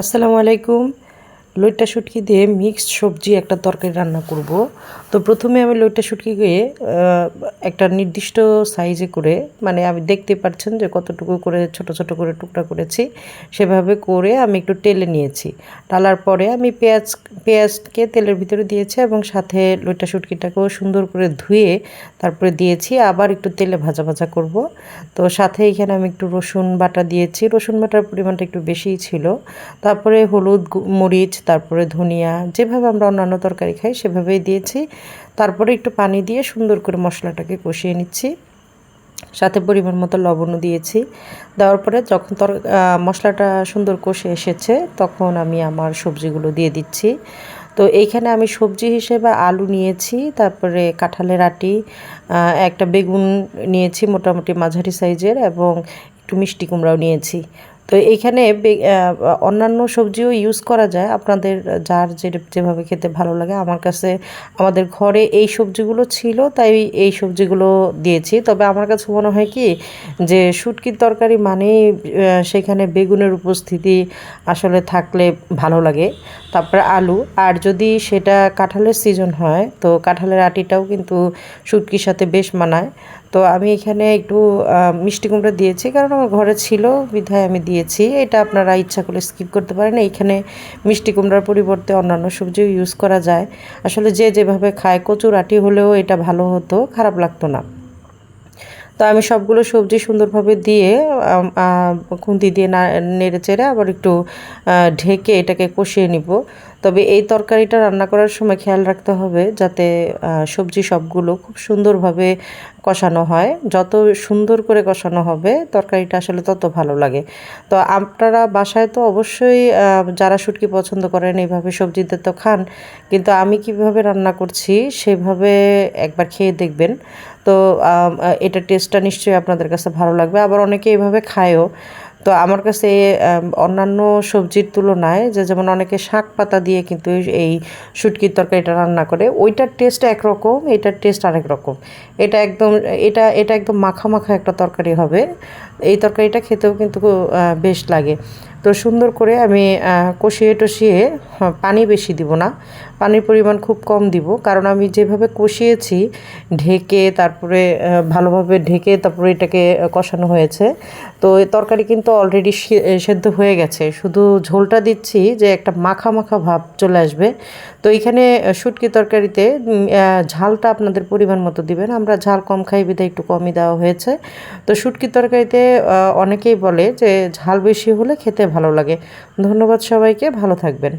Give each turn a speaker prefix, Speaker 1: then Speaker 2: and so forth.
Speaker 1: আসসালামু আলাইকুম। লইট্টা শুটকি দিয়ে মিক্সড সবজি একটা তরকারি রান্না করব। তো প্রথমে আমি লইট্টা শুটকিকে একটা নির্দিষ্ট সাইজে করে মানে আমি দেখতে পাচ্ছেন যে কতটুকু করে, ছোট ছোট করে টুকরা করেছি, সেভাবে করে আমি একটু টেলে নিয়েছি। টালার পরে আমি পেঁয়াজ, পেঁয়াজকে তেলের ভিতরে দিয়েছি এবং সাথে লইট্টা শুটকিটাকেও সুন্দর করে ধুয়ে তারপরে দিয়েছি, আবার একটু তেলে ভাজা ভাজা করব। তো সাথে এখানে আমি একটু রসুন বাটা দিয়েছি, রসুন বাটার পরিমাণটা একটু বেশিই ছিল। তারপরে হলুদ মরিচ তারপরে ধনিয়া, যেভাবে আমরা অন্যান্য তরকারি খাই সেভাবেই দিয়েছি। তারপরে একটু পানি দিয়ে সুন্দর করে মশলাটাকে কষিয়ে নিচ্ছি। সাথে পরিমাণ মতো লবণও দিয়েছি। দেওয়ার পরে যখন তর মশলাটা সুন্দর কষে এসেছে, তখন আমি আমার সবজিগুলো দিয়ে দিচ্ছি। তো এইখানে আমি সবজি হিসেবে আলু নিয়েছি, তারপরে কাঁঠালের আটি একটা বেগুন নিয়েছি মোটামুটি মাঝারি সাইজের, এবং একটু মিষ্টি কুমড়াও নিয়েছি। তো এইখানে বে- অন্যান্য সবজিও ইউজ করা যায়। আপনাদের যার যে যেভাবে খেতে ভালো লাগে আমার কাছে আমাদের ঘরে এই সবজিগুলো ছিল তাই এই সবজিগুলো দিয়েছি। তবে আমার কাছে মনে হয় কি যে শুটকির তরকারি আহ, সেখানে বেগুনের উপস্থিতি আসলে থাকলে ভালো লাগে। তারপরে আলু আর যদি সেটা কাঁঠালের সিজন হয় তো কাঁঠালের আটিটাও কিন্তু শুটকির সাথে বেশ মানায়। তো আমি এখানে একটু মিষ্টি কুমড়া দিয়েছি কারণ আমার ঘরে ছিল, বিধায় আমি দিয়েছি। এটা আপনারা ইচ্ছা করলে স্কিপ করতে পারেন। এইখানে মিষ্টি কুমড়ার পরিবর্তে অন্যান্য সবজিও ইউজ করা যায়। আসলে যে যেভাবে খায় কচুর আটি হলেও এটা ভালো হতো, খারাপ লাগতো না। তো আমি সবগুলো সবজি সুন্দরভাবে দিয়ে খুন্তি দিয়ে না, নেড়ে চেড়ে আবার একটু ঢেকে এটাকে কষিয়ে নিব। তবে এই তরকারিটা রান্না করার সময় খেয়াল রাখতে হবে যাতে সবজি সবগুলো খুব সুন্দরভাবে কষানো হয়। যত সুন্দর করে কষানো হবে, তরকারিটা আসলে তত ভালো লাগে। তো আপনারা বাসায় তো অবশ্যই যারা শুটকি পছন্দ করেন, এইভাবে সবজিতে তো খান। কিন্তু আমি কীভাবে রান্না করছি, সেভাবে একবার খেয়ে দেখবেন। তো এটা টেস্টটা নিশ্চয়ই আপনাদের কাছে ভালো লাগবে। আবার অনেকে এভাবে খায়ও। তো আমার কাছে অন্যান্য সবজির তুলনায় যে যেমন অনেকে শাক পাতা দিয়ে কিন্তু এই শুটকির তরকারিটা রান্না করে, ওইটার টেস্ট একরকম, এটার টেস্ট আরেক রকম। এটা একদম, এটা এটা একদম মাখা মাখা একটা তরকারি হবে। এই তরকারিটা খেতেও কিন্তু বেশ লাগে। তো সুন্দর করে আমি কষিয়ে টষিয়ে হ্যাঁ, পানি বেশি দিব না। পানির পরিমাণ খুব কম দিব। কারণ আমি যেভাবে কষিয়েছি ঢেকে তারপরে ভালোভাবে ঢেকে তারপরে এটাকে কষানো হয়েছে। তো তরকারি কিন্তু অলরেডি সেদ্ধ হয়ে গেছে। শুধু ঝোলটা দিচ্ছি যে একটা মাখা মাখা ভাব চলে আসবে। তো এইখানে শুটকি তরকারিতে ঝালটা আপনাদের পরিমাণ মতো দিবেন। আমরা ঝাল কম খাই বিধায় একটু কমই দেওয়া হয়েছে। তো শুটকি তরকারিতে অনেকেই বলে যে ঝাল বেশি হলে খেতে ভালো লাগে। ধন্যবাদ সবাইকে ভালো থাকবেন।